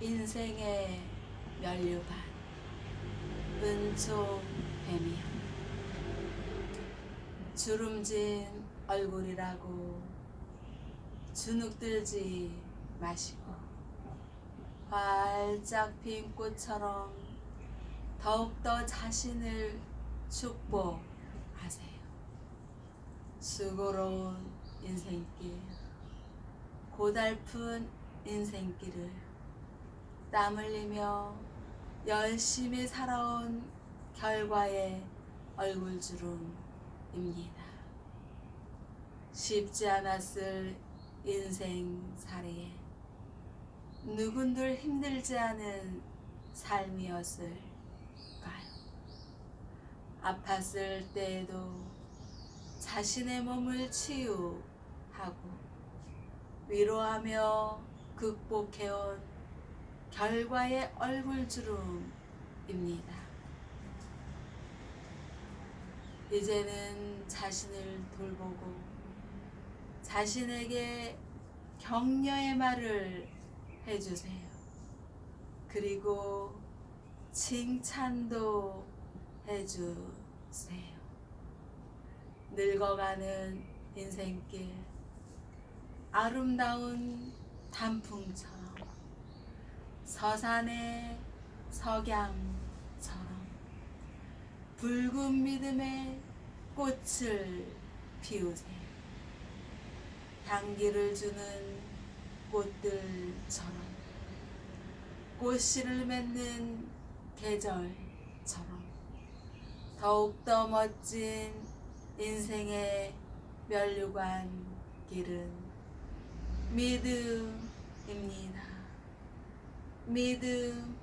인생의 면류관 은총 뱀이여 주름진 얼굴이라고 주눅들지 마시고 활짝 핀 꽃처럼 더욱더 자신을 축복하세요. 수고로운 인생길, 고달픈 인생길을 땀 흘리며 열심히 살아온 결과의 얼굴주름입니다. 쉽지 않았을 인생살이에 누군들 힘들지 않은 삶이었을까요? 아팠을 때에도 자신의 몸을 치유하고 위로하며 극복해온 결과의 얼굴주름입니다. 이제는 자신을 돌보고 자신에게 격려의 말을 해주세요. 그리고 칭찬도 해주세요. 늙어가는 인생길 아름다운 단풍처럼 서산의 석양처럼 붉은 믿음의 꽃을 피우세요. 향기를 주는 꽃들처럼 꽃씨를 맺는 계절처럼 더욱더 멋진 인생의 면류관 길은 믿음입니다. 믿음입니다.